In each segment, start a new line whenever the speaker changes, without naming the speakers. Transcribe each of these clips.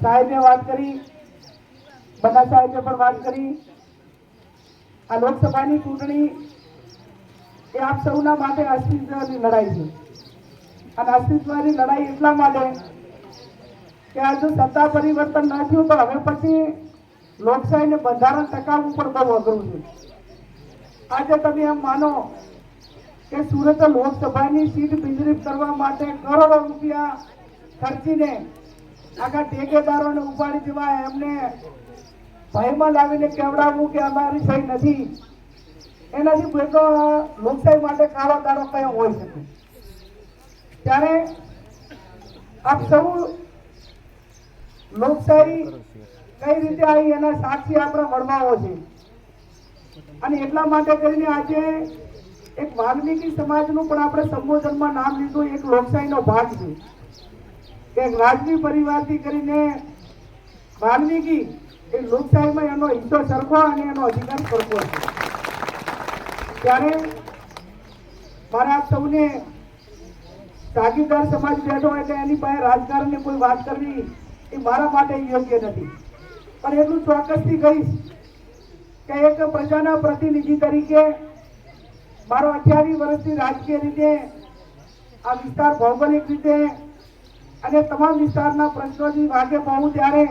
સાહેબે વાત કરી, બધા સાહેબે પણ વાત કરી. આ લોકસભાની ચૂંટણી એ આપ સૌના માટે અસ્તિત્વની લડાઈ છે. અને અસ્તિત્વની લડાઈ એટલા માટે કે આ જો સત્તા પરિવર્તન ના થયું તો હવે પછી લોકશાહીને બંધારણ ટકાવવું પણ બહુ અઘરું છે. આજે તમે એમ માનો કે સુરત લોકસભાની સીટ બિજરી કરવા માટે કરોડો રૂપિયા ખર્ચીને આખા ટેકેદારોને ઉપાડી દેવા એમને ભયમાં લાવીને કેવડાવવું કે અમારી સહી નથી. એનાથી ભેગો લોકશાહી માટે કાળો દારો કયો હોઈ શકે. ત્યારે આપ સૌ લોકશાહી કઈ રીતે આવી એના સાક્ષી આપણે વળવાઓ છે? અને એટલા માટે કરીને આજે એક વાલ્મીકી સમાજનું પણ આપણે સંબોધનમાં નામ લીધું, એક લોકશાહીનો ભાગ છે. એક રાજવી પરિવારથી કરીને વાલ્મીકી એ લોકશાહીમાં એનો હિસ્સો સરખો અને એનો અધિકાર સરખો છે. ત્યારે મારે સૌને સાગીદાર સમાજ બેઠો એટલે એની પાસે રાજકારણની કોઈ વાત કરવી એ મારા માટે યોગ્ય નથી. પણ એટલું ચોક્કસથી કહીશ કે એક પ્રજાના પ્રતિનિધિ તરીકે મારો અઠ્યાવીસ વર્ષથી રાજકીય રીતે આ વિસ્તાર ભૌગોલિક રીતે અને તમામ વિસ્તારના પ્રશ્નોથી વાકેફ હોઉં ત્યારે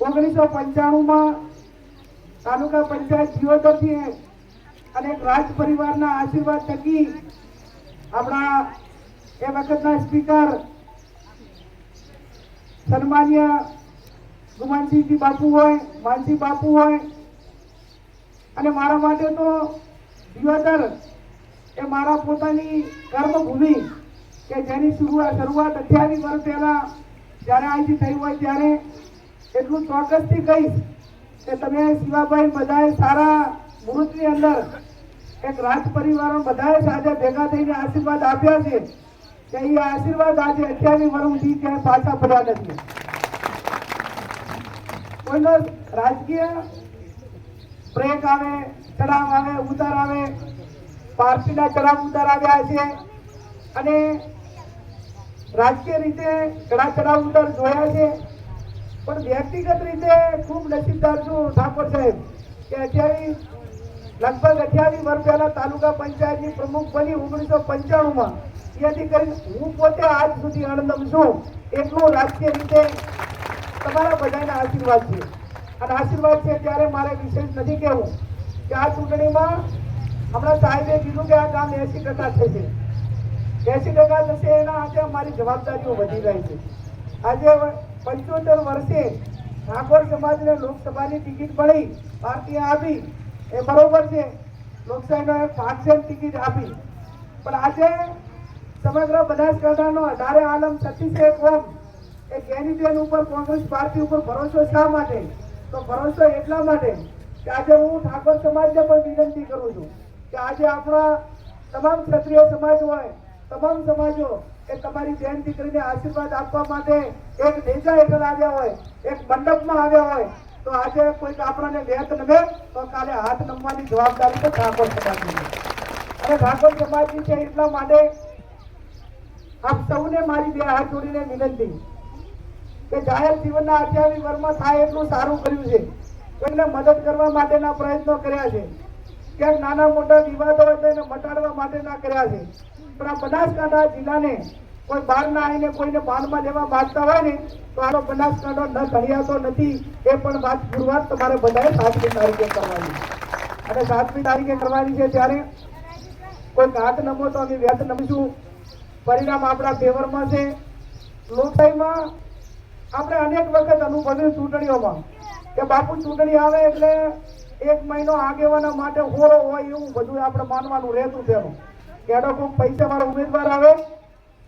ઓગણીસો પંચાણુંમાં તાલુકા પંચાયત જીવોદરથી અને રાજ પરિવારના આશીર્વાદ થકી આપણા એ વખતના સ્પીકર સન્માન્ય ગુમાનસિંહજી બાપુ હોય, માનસિંહ બાપુ હોય, અને મારા માટે તો દિયોદર એ મારા પોતાની કર્મભૂમિ કે જેની શરૂઆત શરૂઆત અઠ્યાવીસ વર્ષ પહેલા જ્યારે અહીંથી થઈ હોય ત્યારે એટલું ચોક્કસથી કહીશ કે તમે શિવાભાઈ બધાએ સારા મુહૂર્તની અંદર એક રાજ પરિવારો બધાએ સાથે ભેગા થઈને આશીર્વાદ આપ્યા છે કે એ આશીર્વાદ આજે અઠ્યાવીસ વર્ષ સુધી ક્યાંય પાછા પડ્યા નથી. કોઈનો રાજકીય બ્રેક આવે ચડાવ આવે, ઉતાર આવે પાર્ટીના ચડાવ ઉતાર આવ્યા છે અને રાજકીય રીતે કડા કડા ઉતાર જોયા છે. પણ વ્યક્તિગત રીતે ખૂબ નસીબદાર છું ઠાકોર સાહેબ, કે અઠ્યાવીસ લગભગ અઠ્યાવીસ વર્ષ પહેલા તાલુકા પંચાયતની પ્રમુખ બની ઓગણીસો પંચાણુંમાં. ત્યાંથી કરી હું પોતે આજ સુધી અણદમ છું. એટલું રાજકીય રીતે તમારા બધાના આશીર્વાદ છે. અને આશીર્વાદ છે ત્યારે મારે વિશેષ નથી કહેવું કે આ ચૂંટણીમાં હમણાં સાહેબે કીધું કે આ કામ એસી ટકા થશે. એસી ટકા થશે એના આજે અમારી જવાબદારીઓ વધી રહી છે. આજે પંચોતેર વર્ષે ઠાકોર સમાજને લોકસભાની ટિકિટ મળી પાર્ટીએ આપી, એ બરોબર છે. લોકશાહીનો એક ટિકિટ આપી. પણ આજે સમગ્ર બનાસકાંઠાનો અઢારે આલમ છત્તીસે કોમ, એ કેન્ડિડેટ ઉપર કોંગ્રેસ પાર્ટી ઉપર ભરોસો શા માટે? તો ભરોસો એટલા માટે કે આજે હું ઠાકોર સમાજને પણ વિનંતી કરું છું કે આજે આપણા તમામ ક્ષત્રિય સમાજ હોય તમામ સમાજો એ તમારી બેન દીકરીને આશીર્વાદ આપવા માટે એક નેજા હેઠળ આવ્યા હોય, એક મંડપમાં આવ્યા હોય, તો આજે કોઈક આપણને વેત નમે, તો કાલે હાથ નમવાની જવાબદારી તો ઠાકોર સમાજની અને ઠાકોર સમાજની છે એટલા માટે આપ સૌને મારી બે હાથ જોડીને વિનંતી કે જાહેર જીવનના અઠ્યાવીસ વર્ષમાં થાય એટલું સારું કર્યું છે. એમને મદદ કરવા માટેના પ્રયત્નો કર્યા છે. ક્યાંક નાના મોટા વિવાદો હોય તો એને મટાડવા માટેના કર્યા છે. પણ આ બનાસકાંઠા જિલ્લાને કોઈ બહાર ના આવીને કોઈને બાનમાં લેવા માંગતા હોય ને, તો આનો બનાસકાંઠો ન ઘડિયાતો નથી, એ પણ વાત ગુરુવાર તમારે બધાએ સાતમી તારીખે કરવાની. અને સાતમી તારીખે કરવાની છે ત્યારે કોઈ ઘાટ નમો તો અમે વ્યર્થ નમીશું. પરિણામ આપણા ફેવરમાં છે. લોકશાહીમાં આપણે અનેક વખત અનુભવ્યું ચૂંટણીઓમાં કે બાપુ ચૂંટણી આવે એટલે એક મહિનો આગેવાના માટે હોરો હોય એવું બધું આપણે માનવાનું રહેતું તેનું એનો પૈસા મારા ઉમેદવાર આવે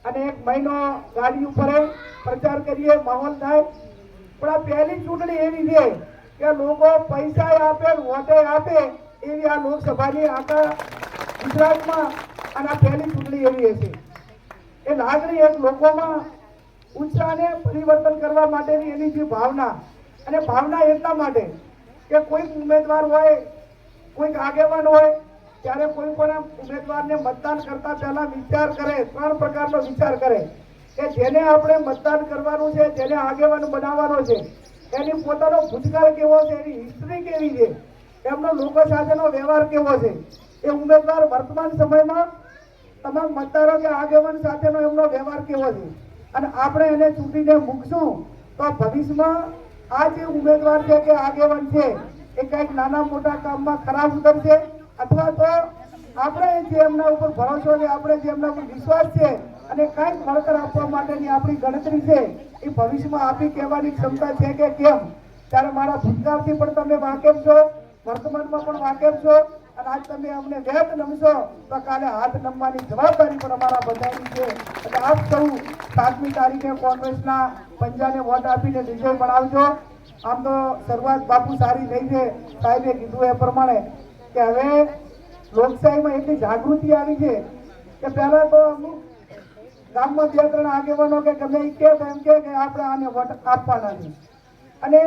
અને એક મહિનો ગાડી ઉપર પ્રચાર કરીએ, માહોલ થાય. પણ આ પહેલી ચૂંટણી એવી છે કે લોકો પૈસા આપે, વોટે આપે એવી આ લોકસભાની, આખા ગુજરાતમાં અને આ પહેલી ચૂંટણી એવી હશે. એ લાગણી એક લોકોમાં ઉત્સાહને પરિવર્તન કરવા માટેની એની જે ભાવના. અને ભાવના એટલા માટે કે કોઈક ઉમેદવાર હોય, કોઈક આગેવાન હોય ત્યારે કોઈ પણ ઉમેદવારને મતદાન કરતા પહેલા વિચાર કરે, ત્રણ પ્રકારનો વિચાર કરે કે જેને આપણે મતદાન કરવાનું છે, જેને આગેવાન બનાવવાનો છે, એની પોતાનો ભૂતકાળ કેવો છે, એની હિસ્ટ્રી કેવી છે, એમનો લોકો સાથેનો વ્યવહાર કેવો છે, એ ઉમેદવાર વર્તમાન સમયમાં તમામ મતદારો કે આગેવાન સાથેનો એમનો વ્યવહાર કેવો છે. અને આપણે એને ચૂંટીને મૂકશું તો ભવિષ્યમાં આ જે ઉમેદવાર છે કે આગેવાન છે, એ કંઈક નાના મોટા કામમાં ખરાબ ઉતરશે. અથવા તો આપણે જે એમના ઉપર ભરોસો છે, આપણે જે એમના ઉપર વિશ્વાસ છે અને કાંઈક વળતર આપવા માટેની આપણી ગણતરી છે, એ ભવિષ્યમાં આપી કહેવાની ક્ષમતા છે કે કેમ? ત્યારે મારા ભૂતકાળથી પણ તમે વાકેફ છો, વર્તમાનમાં પણ વાકેફ છો, અને આજ તમે અમને વેત નમશો, તો કાલે હાથ નમવાની જવાબદારી પણ અમારા બધાની છે. એટલે આપ સૌ સાતમી તારીખે કોંગ્રેસના પંજાને વોટ આપીને વિજય બનાવજો આમ તો શરૂઆત બાપુ સારી થઈ છે. સાહેબે કીધું એ પ્રમાણે કે હવે લોકશાહીમાં એટલી જાગૃતિ આવી છે કે પહેલા તો અમુક ગામમાં બે, ત્રણ આગેવાનો કે ગમે એ કે એમ કે આપણે આને વોટ આપવાના છે. અને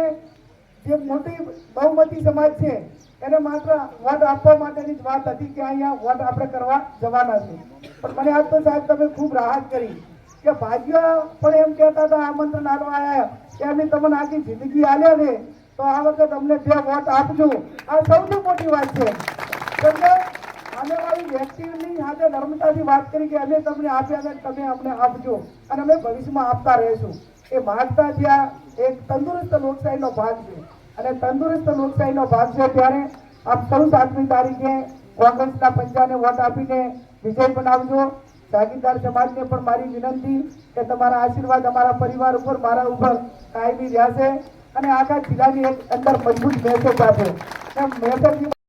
જે મોટી બહુમતી સમાજ છે, એને માત્ર વોટ આપવા માટેની જ વાત હતી કે અહીંયા વોટ આપણે કરવા જવાના છે. પણ મને આજ તો સાહેબ તમે ખૂબ રાહત કરી કે ભાગ્ય પણ એમ કહેતા હતા આમંત્રણ આલવા આવ્યા કે અમે તમને આખી જિંદગી આલ્યા છે. તો આ વખત અમને બે વોટ આપજો. આ સૌથી મોટી વાત છે. કેમ કે મારી વ્યક્તિની સાથે નર્મદાથી વાત કરી કે અમે તમને આપ્યા છે, તમે અમને આપજો. અને અમે ભવિષ્યમાં આપતા રહીશું. એ માગતા જ્યાં એક તંદુરસ્ત લોકશાહીનો ભાગ છે. અને તંદુરસ્ત લોકશાહીનો ભાગ છે ત્યારે આપ સૌ સાતમી તારીખે કોંગ્રેસના પંજાને વોટ આપીને વિજય બનાવજો. જાગીરદાર સમાજને પણ મારી વિનંતી કે તમારા આશીર્વાદ અમારા પરિવાર ઉપર, મારા ઉપર કાયમી રહેશે. અને આખા જિલ્લાની એક અંદર મજબૂત મેસેજ આપે. મેસેજ